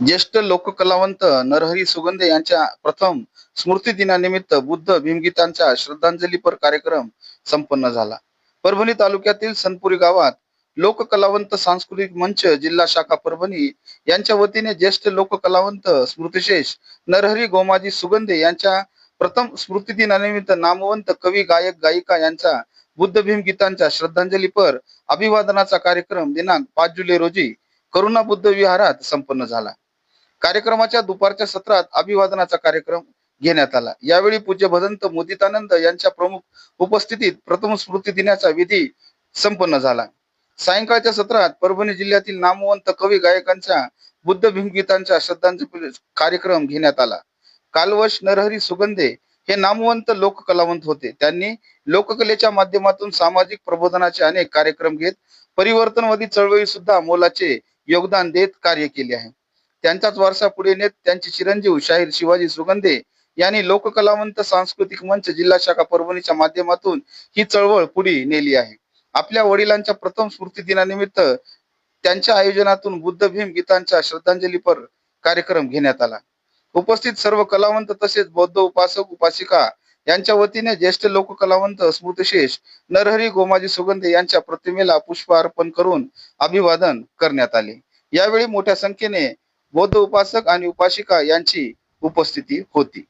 ज्येष्ठ लोककलावंत नरहरी सुगंधे यांच्या प्रथम स्मृती दिनानिमित्त बुद्ध भीमगीतांचा श्रद्धांजलीपर कार्यक्रम संपन्न झाला. परभणी तालुक्यातील सनपुरी गावात लोककलावंत सांस्कृतिक मंच जिल्हा शाखा परभणी यांच्या वतीने ज्येष्ठ लोककलावंत स्मृतिशेष नरहरी गोमाजी सुगंधे यांच्या प्रथम स्मृती दिनानिमित्त नामवंत कवी गायक गायिका यांचा बुद्ध भीमगीतांच्या श्रद्धांजलीपर अभिवादनाचा कार्यक्रम दिनांक पाच जुलै रोजी करुणा बुद्ध विहारात संपन्न झाला. कार्यक्रमाच्या दुपारच्या सत्रात अभिवादनाचा कार्यक्रम घेण्यात आला. यावेळी पूज्य भदंत मोदितानंद यांच्या प्रमुख उपस्थितीत प्रथम स्मृती दिनाचा विधी संपन्न झाला. सायंकाळच्या सत्रात परभणी जिल्ह्यातील नामवंत कवी गायकांच्या बुद्ध भीमगीतांच्या श्रद्धांजली कार्यक्रम घेण्यात आला. कालवश नरहरी सुगंधे हे नामवंत लोककलावंत होते. त्यांनी लोककलेच्या माध्यमातून सामाजिक प्रबोधनाचे अनेक कार्यक्रम घेत परिवर्तनवादी चळवळी सुद्धा मोलाचे योगदान देत कार्य केले आहे. त्यांचाच वारसा पुढे नेत त्यांचे चिरंजीव शाहीर शिवाजी सुगंधे यांनी लोककलावंत सांस्कृतिक मंच जिल्हा शाखा परभणीच्या माध्यमातून ही चळवळ पुढे नेली आहे. आपल्या वडिलांच्या प्रथम स्मृती दिनानिमित्त त्यांच्या आयोजनातून बुद्ध भीम गीतांच्या श्रद्धांजलीपर कार्यक्रम घेण्यात आला. उपस्थित सर्व कलावंत तसेच बौद्ध उपासक उपासिका यांच्या वतीने ज्येष्ठ लोककलावंत स्मृतशेष नरहरी गोमाजी सुगंधे यांच्या प्रतिमेला पुष्प अर्पण करून अभिवादन करण्यात आले. यावेळी मोठ्या संख्येने बौद्ध उपासक आणि उपासिका यांची उपस्थिती होती.